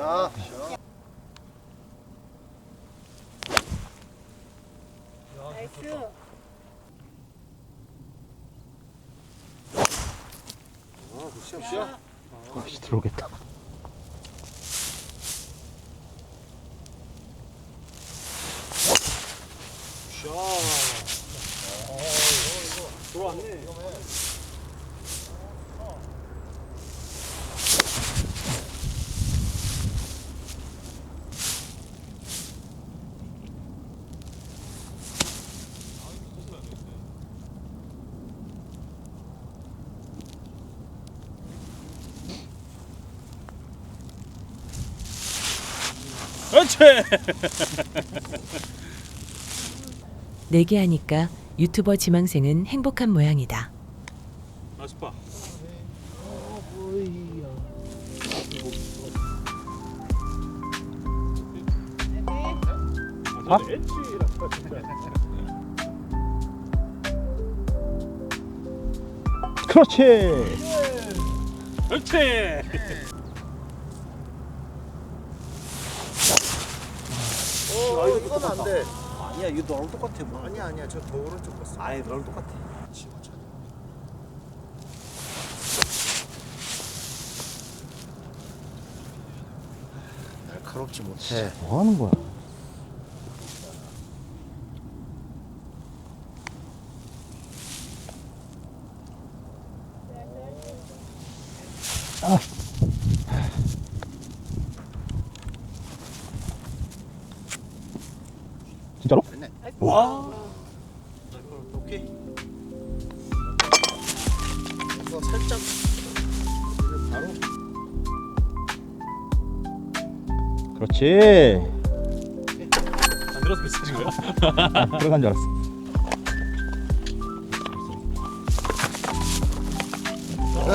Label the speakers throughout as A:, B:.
A: 자,
B: 나이스.
A: 어, 굿샷.
C: 아씨 들어오겠다.
A: 굿샷. 들어왔네.
D: 내게 하니까 유튜버 지망생은 행복한 모양이다.
E: 파. 아,
C: 그렇지.
E: 그렇지.
A: 어, 이건 안 돼.
F: 아니야 이거 너랑 똑같아 뭐.
A: 아니야, 아니야. 저 더 오른쪽 갔어.
F: 아예 너랑 똑같아.
A: 날카롭지 못해.
C: 뭐 하는 거야? 진짜로?
E: 와.
A: 오케이. 이거 살짝 바로
C: 그렇지.
E: 안 들어서 비슷하신 거야?
C: 아, 들어간 줄 알았어.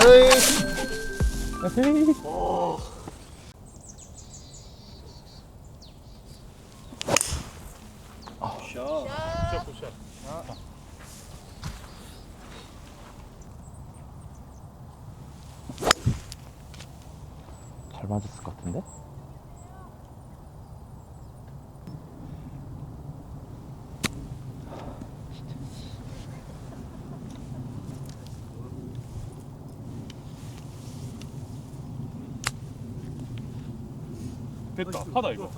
A: 에이.
C: 에헤이. 잘 맞았을 것 같은데?
E: 됐다. 파다 이거.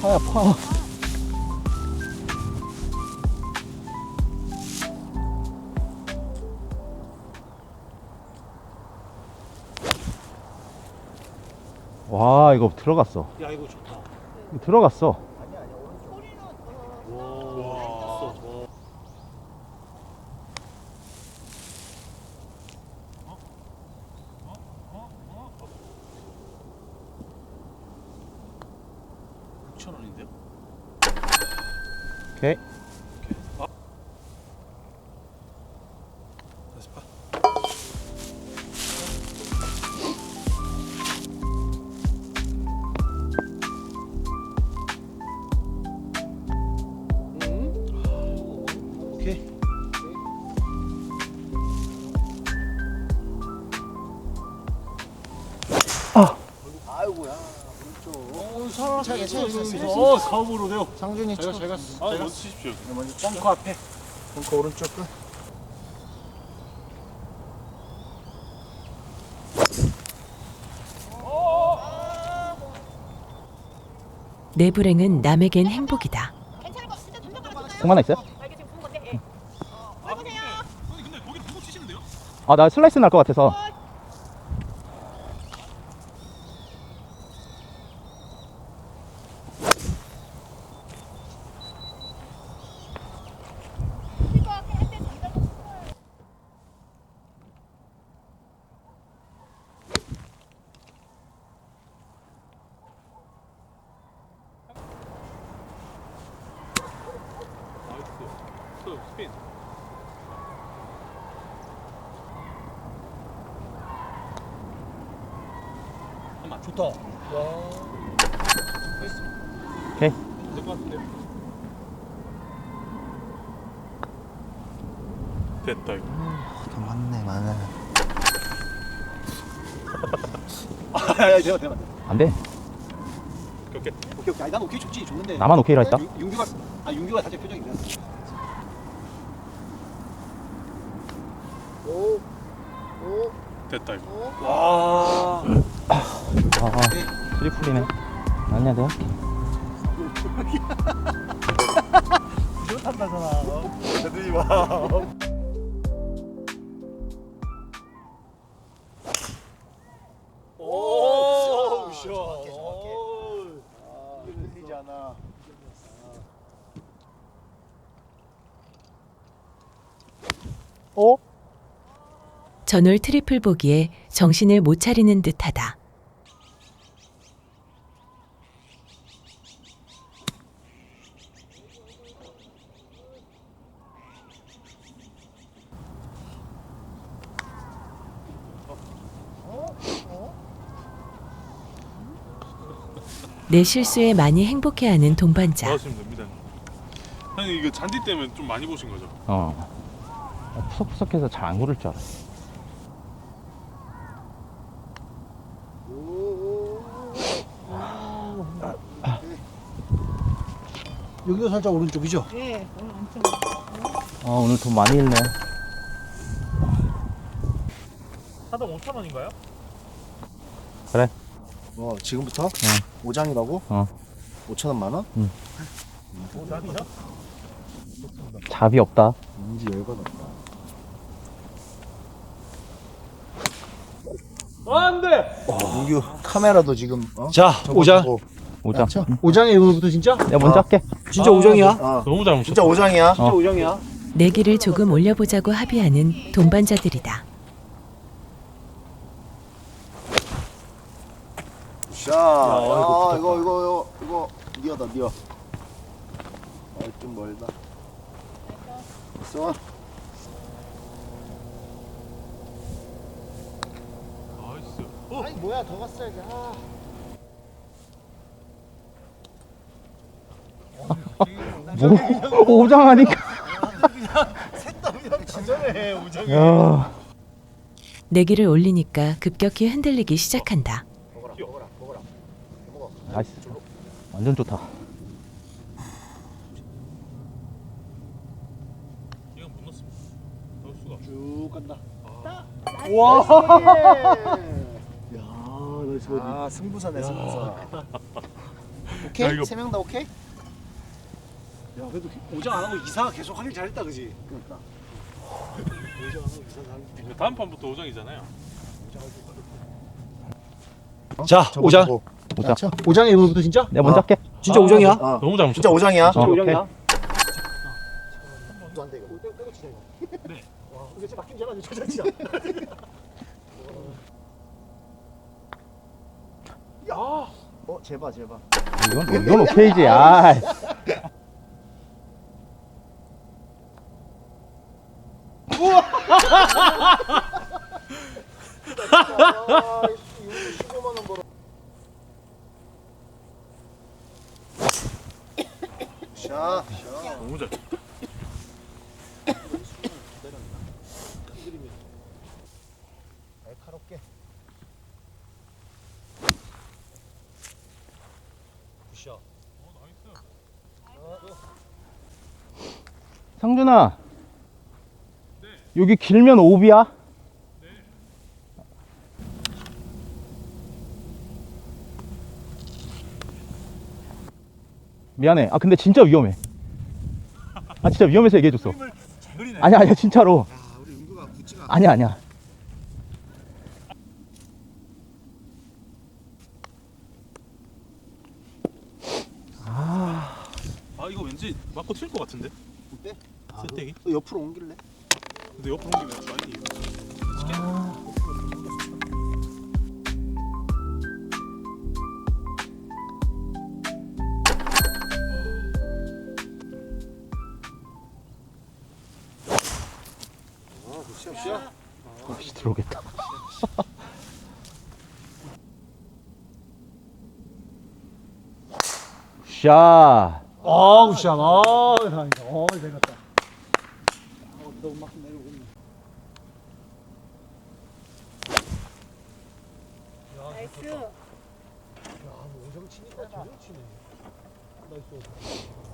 C: 파야 파. 와 이거 들어갔어.
F: 야 이거 좋다.
C: 들어갔어.
A: 오른쪽.
E: 어,
A: 잘 괜찮아, 괜찮아.
E: 어, 사업으로 돼요.
A: 상준이
E: 제가
A: 쳐.
E: 제가 아, 먼저 치십시오.
A: 먼저 벙커 앞에. 벙커 오른쪽 끝.
D: 내 불행은 남에겐 행복이다.
C: 공 하나 있어요?
B: 아. 예. 어,
E: 치시는데요?
C: 아나 슬라이스 날 것 같아서.
B: 이거 앞에 할때 던져.
E: 나이스. 또 스핀. 한번
F: 좋다.
C: 오케이.
E: 될것 같은데요? 됐다 이거.
A: 더 많네 많아.
F: 야야 대박 대박
C: 안 돼.
E: 오케이.
F: 오케이 오케이 아니 난 오케이 좋지 좋은데
C: 나만 오케이라 했다.
F: 유- 윤규가 아 윤규가 살짝 표정이 그래
A: 오. 오.
E: 됐다 이거.
F: 와
C: 아, 트리플이네. 아니야, 내가 할게.
F: 탓나잖아
A: 대들지 마.
F: 오
A: 샷. 이게 들리지 않아.
C: 어?
D: 전월 트리플 보기에 정신을 못 차리는 듯하다. 내 실수에 많이 행복해하는 동반자.
E: 됩니다. 형님 이거 잔디 때문에 좀 많이 보신 거죠?
C: 어. 아, 푸석푸석해서 잘 안 고를 줄 알았어.
F: 여기도 살짝 오른쪽이죠
B: 예, 오늘 엄청.
C: 아, 오늘 돈 많이 잃네.
E: 사당 5천 원인가요?
A: 뭐 지금부터? 오 5장이라고?
C: 어.
A: 5천 원만 원?
C: 잡이 없다.
A: 인지 열받았다.
E: 안돼.
A: 민규 카메라도 지금 어?
F: 자
A: 저거
F: 5장
A: 보고.
C: 오장.
A: 쳐.
F: 5장에 이거부터 진짜?
C: 내가 먼저
A: 아.
C: 할게.
F: 진짜 5장이야?
A: 어.
E: 너무 잘
A: 진짜 5장이야.
F: 진짜 5장이야?
D: 내기를 조금 올려보자고 합의하는 동반자들이다.
A: 자, 아, 이거 이거 이거 이거 니어다 니어. 어, 좀 멀다. 써.
E: 나이스.
A: 아니 뭐야 더 갔어야지. 아.
C: 뭐? 오장 하니까.
A: 진짜네 우정이.
C: 야.
D: 내기를 올리니까 급격히 흔들리기 시작한다.
A: 먹어라 먹어라 먹어라. 먹어.
C: 나이스. 완전 좋다.
E: 이건 못 넣습니다. 넣을 수가.
F: 쭉 간다
A: 와.
F: 야 나이스 버디
A: 아 승부사네 승부사.
E: 야,
A: 오케이
E: 이거-
A: 세 명 다 오케이?
F: 야 그래도 5장 안 하고 이사 계속 하길 잘했다 그지?
A: 그러니까.
F: 5장 안 하고 이사 잘
E: 이거 다음 판부터 5장이잖아요.
F: 자, 오장.
C: 오장.
A: 쳐.
F: 5장에 이거부터 진짜?
C: 내가 먼저
A: 어.
C: 할게.
F: 진짜 5장이야?
A: 어.
E: 너무 잘
A: 진짜 5장이야.
C: 어.
F: 진짜 5장이야?
A: 안 돼, 이거.
F: 떼고 치네 이거 네 와, 이거 진짜 바뀐 줄 알았는데 저 자체야
A: 어 제발 제발.
C: 이건, 이건 오케이지. 아.
A: 아, 15만 원 벌어. 샤. 샤.
E: 너무 잘.
A: 날카롭게.
F: 굿샷
C: 상준아. 여기 길면 오비야? 미안해. 아 근데 진짜 위험해. 아 진짜 위험해서 얘기해줬어.
F: 잘 그리네
C: 아니야 아니야 진짜로.
A: 야, 우리 은구가 붙지가
C: 아니야 아니야.
E: 아 이거 왠지 맞고 튈것 같은데.
A: 어때?
E: 세택이?
A: 또 옆으로 옮길래?
E: 근데 옆으로 옮기면 많이.
A: 아, 쉬어 쉬어.
C: 아씨 들어오겠다. 샤.
F: 아, 굿샷. 아, 다행이다. 어, 잘 갔다. 너무 막 내려오고 있네.
B: 나이스.
F: 야, 뭐 오정 치니까 제대로 치네. 나이스.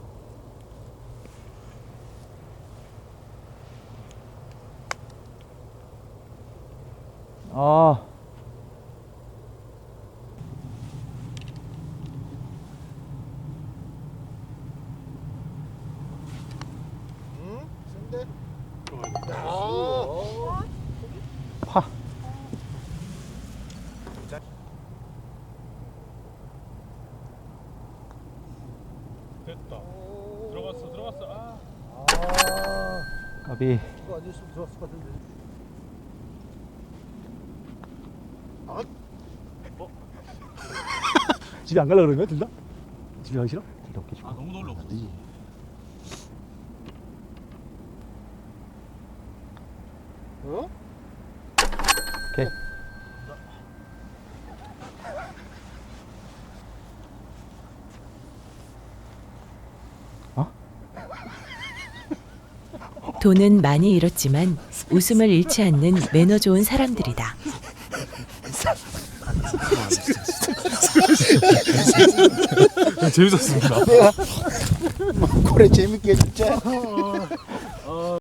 C: 아,
A: 응? 센데?
E: 들어가야 돼.
A: 아.
C: 파.
E: 됐다. 들어갔어, 들어갔어. 아.
A: 아.
C: 까비.
A: 이거 아니었으면 들어왔을 것 같은데.
C: 집에 안 가려고 그러면 둘 다? 집에 가기 싫어? 이렇게
E: 아, 너무 놀러 없어.
A: 어?
C: 오케이.
D: 돈은 많이 잃었지만 웃음을 잃지 않는 매너 좋은 사람들이다.
E: 재밌었습니다.
A: 그래 재밌게 진짜.